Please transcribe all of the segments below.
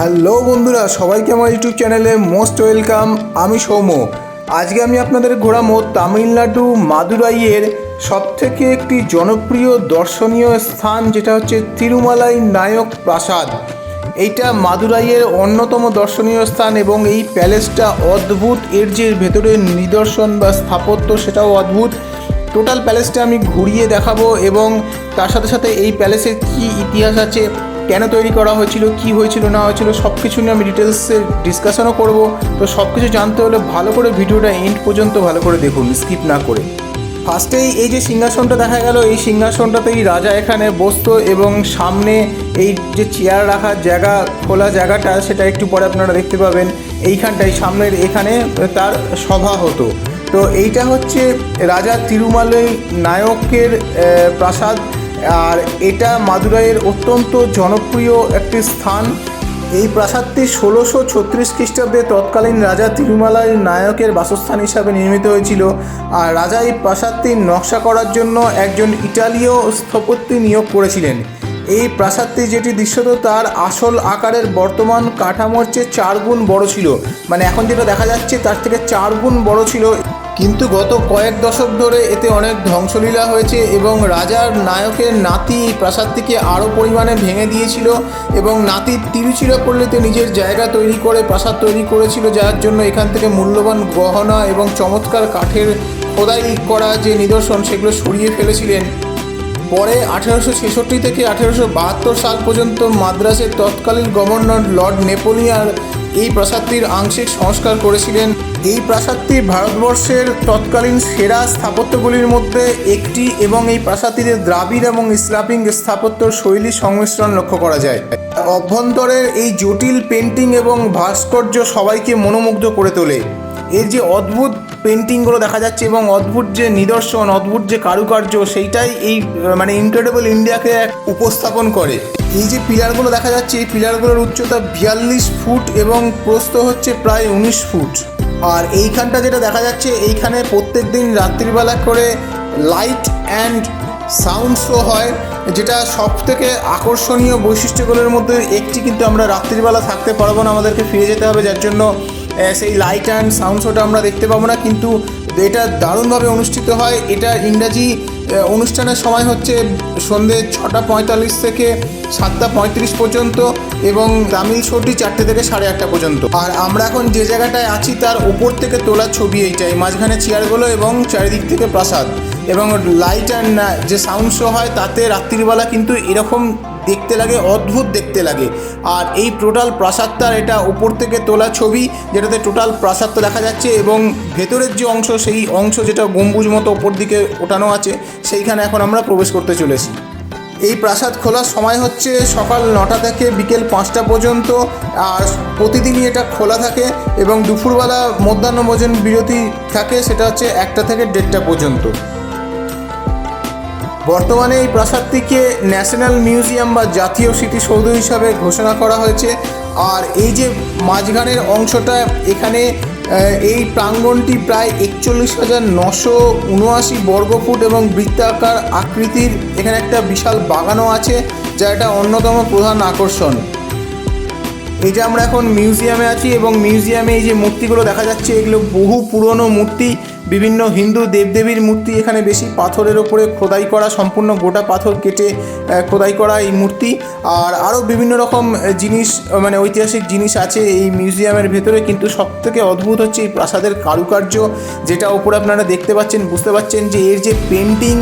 Hello বন্ধুরা, সবাইকে আমার ইউটিউব চ্যানেলে মোস্ট ওয়েলকাম, আমি সৌম্য। আজকে আমি আপনাদের ঘোরামো তামিলনাড়ু মাদুরাইয়ের সবথেকে একটি জনপ্রিয় দর্শনীয় স্থান, যেটা হচ্ছে তিরুমালাই নায়ক প্রাসাদ। এইটা মাদুরাইয়ের অন্যতম দর্শনীয় স্থান এবং এই প্যালেসটা অদ্ভুত। এর যে ভেতরে নিদর্শন বা স্থাপত্য, সেটাও অদ্ভুত। টোটাল প্যালেসটা আমি ঘুরিয়ে দেখাবো এবং তার সাথে সাথে এই প্যালেসের কী ইতিহাস আছে কেন তৈরি করা হয়েছিল, কি হয়েছিল, না হয়েছিল সব কিছু নিয়ে আমি ডিটেলসে ডিসকাশনও করব। তো সব কিছু জানতে হলে ভালো করে ভিডিওটা এন্ড পর্যন্ত ভালো করে দেখুন স্কিপ না করে। ফার্স্টেই এই যে সিংহাসনটা দেখা গেল, এই সিংহাসনটাতেই রাজা এখানে বসতো এবং সামনে এই যে চেয়ার রাখার জায়গা, খোলা জায়গাটা, সেটা একটু পরে আপনারা দেখতে পাবেন। এইখানটায় সামনের এখানে তার সভা হতো। তো এইটা হচ্ছে রাজা তিরুমালাই নায়কের প্রাসাদ। আর এটা মাদুরাইয়ের অত্যন্ত জনপ্রিয় একটি স্থান। এই প্রাসাদটি ষোলোশো ছত্রিশ খ্রিস্টাব্দে তৎকালীন রাজা তিরুমালাই নায়কের বাসস্থান হিসাবে নির্মিত হয়েছিল। আর রাজা এই প্রাসাদটির নকশা করার জন্য একজন ইটালীয় স্থপতি নিয়োগ করেছিলেন। এই প্রাসাদটি যেটি দৃশ্যত তার আসল আকারের বর্তমান কাঠামোর চেয়ে চার গুণ বড় ছিল। মানে এখন যেটা দেখা যাচ্ছে তার থেকে চার গুণ বড় ছিল কিন্তু গত কয়েক দশক ধরে এতে অনেক ধ্বংসলীলা হয়েছে এবং রাজার নায়কের নাতি প্রাসাদটিকে আরও পরিমাণে ভেঙে দিয়েছিল এবং নাতি তিরুচিরাপল্লীতে নিজের জায়গা তৈরি করে প্রাসাদ তৈরি করেছিল, যার জন্য এখান থেকে মূল্যবান গহনা এবং চমৎকার কাঠের খোদাই করা যে নিদর্শন, সেগুলো সরিয়ে ফেলেছিলেন। পরে আঠেরোশো ছেষট্টি থেকে আঠেরোশো বাহাত্তর সাল পর্যন্ত মাদ্রাসের তৎকালীন গভর্নর লর্ড নেপোলিয়ার এই প্রাসাদটির আংশিক সংস্কার করেছিলেন এই প্রাসাদটি ভারতবর্ষের তৎকালীন সেরা স্থাপত্যগুলির মধ্যে একটি এবং এই প্রাসাদটিতে দ্রাবিড় এবং ইসলামিক স্থাপত্যর শৈলী সংমিশ্রণ লক্ষ্য করা যায়। অভ্যন্তরের এই জটিল পেন্টিং এবং ভাস্কর্য সবাইকে মনোমুগ্ধ করে তোলে। এর যে অদ্ভুত পেন্টিংগুলো দেখা যাচ্ছে এবং অদ্ভুত যে নিদর্শন, অদ্ভুত যে কারুকার্য, সেইটাই এই মানে ইনক্রেডিবল ইন্ডিয়াকে উপস্থাপন করে। এই যে পিলারগুলো দেখা যাচ্ছে, এই পিলারগুলোর উচ্চতা বিয়াল্লিশ ফুট এবং প্রস্থ হচ্ছে প্রায় উনিশ ফুট। আর এইখানটা যেটা দেখা যাচ্ছে, এইখানে প্রত্যেক দিন রাত্রিবেলা করে লাইট অ্যান্ড সাউন্ড শো হয়, যেটা সব থেকে আকর্ষণীয় বৈশিষ্ট্যগুলোর মধ্যে একটি কিন্তু আমরা রাত্রিবেলা থাকতে পারব না, আমাদেরকে ফিরে যেতে হবে, যার জন্য সেই লাইট অ্যান্ড সাউন্ড শোটা আমরা দেখতে পাবো না, কিন্তু এটা দারুণভাবে অনুষ্ঠিত হয়। এটা ইংরাজি অনুষ্ঠানের সময় হচ্ছে সন্ধে ছটা পঁয়তাল্লিশ থেকে সাতটা পঁয়ত্রিশ পর্যন্ত এবং তামিল শোটি চারটে থেকে সাড়ে আটটা পর্যন্ত। আর আমরা এখন যে জায়গাটায় আছি তার উপর থেকে তোলা ছবি এইটাই, মাঝখানে চেয়ারগুলো এবং চারিদিক থেকে প্রাসাদ। এবং লাইট অ্যান্ড যে সাউন্ড শো হয় তাতে রাত্রিবেলা কিন্তু এরকম দেখতে লাগে, অদ্ভুত দেখতে লাগে। আর এই টোটাল প্রাসাদটার এটা উপর থেকে তোলা ছবি, যেটাতে টোটাল প্রাসাদটা দেখা যাচ্ছে এবং ভেতরের যে অংশ, সেই অংশ যেটা গম্বুজ মতো ওপর দিকে ওঠানো আছে, সেইখানে এখন আমরা প্রবেশ করতে চলেছি। এই প্রাসাদ খোলার সময় হচ্ছে সকাল নটা থেকে বিকেল পাঁচটা পর্যন্ত, আর প্রতিদিনই এটা খোলা থাকে এবং দুপুরবেলা মধ্যাহ্ন ভোজন বিরতি থাকে, সেটা হচ্ছে একটা থেকে দেড়টা পর্যন্ত। বর্তমানে এই প্রাসাদটিকে ন্যাশনাল মিউজিয়াম বা জাতীয় স্মৃতিসৌধ হিসাবে ঘোষণা করা হয়েছে। আর এই যে মাঝখানের অংশটা, এখানে এই প্রাঙ্গণটি প্রায় একচল্লিশ হাজার নশো উনআশি বর্গফুট এবং বৃত্তাকার আকৃতির এখানে একটা বিশাল বাগানও আছে, যা এটা অন্যতম প্রধান আকর্ষণ। এই যে আমরা এখন মিউজিয়ামে আছি এবং মিউজিয়ামে এই যে মূর্তিগুলো দেখা যাচ্ছে, এগুলো বহু পুরনো মূর্তি। বিভিন্ন হিন্দু দেবদেবীর মূর্তি এখানে বেশি পাথরের ওপরে খোদাই করা, সম্পূর্ণ গোটা পাথর কেটে খোদাই করা এই মূর্তি। আর আরও বিভিন্ন রকম জিনিস মানে ঐতিহাসিক জিনিস আছে এই মিউজিয়ামের ভেতরে, কিন্তু সব থেকে অদ্ভুত হচ্ছে এই প্রাসাদের কারুকার্য, যেটা ওপরে আপনারা দেখতে পাচ্ছেন, বুঝতে পাচ্ছেন যে এর যে পেন্টিং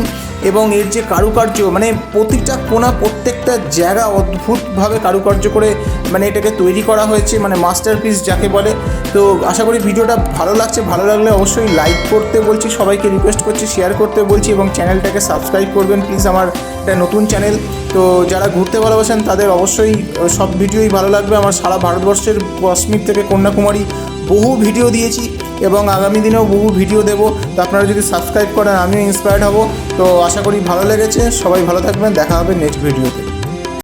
এবং এর যে কারুকার্য মানে প্রতিটা কোণা প্রত্যেকটা জায়গা অদ্ভুতভাবে কারুকার্য করে মানে এটাকে তৈরি করা হয়েছে মানে মাস্টারপিস যাকে বলে। তো আশা করি ভিডিওটা ভালো লাগছে। ভালো লাগলে অবশ্যই লাইক করতে বলছি, সবাইকে রিকোয়েস্ট করছি শেয়ার করতে বলছি এবং চ্যানেলটাকে সাবস্ক্রাইব করবেন প্লিজ আমার একটা নতুন চ্যানেল তো যারা ঘুরতে ভালোবাসেন তাদের অবশ্যই সব ভিডিওই ভালো লাগবে। আমার সারা ভারতবর্ষের, কাশ্মীর থেকে কন্যাকুমারী বহু ভিডিও দিয়েছি এবং আগামী দিনেও বহু ভিডিও দেবো। তো আপনারা যদি সাবস্ক্রাইব করেন, আমিও ইন্সপায়ার্ড হব। তো আশা করি ভালো লেগেছে। সবাই ভালো থাকবেন। দেখা হবে নেক্সট ভিডিওতে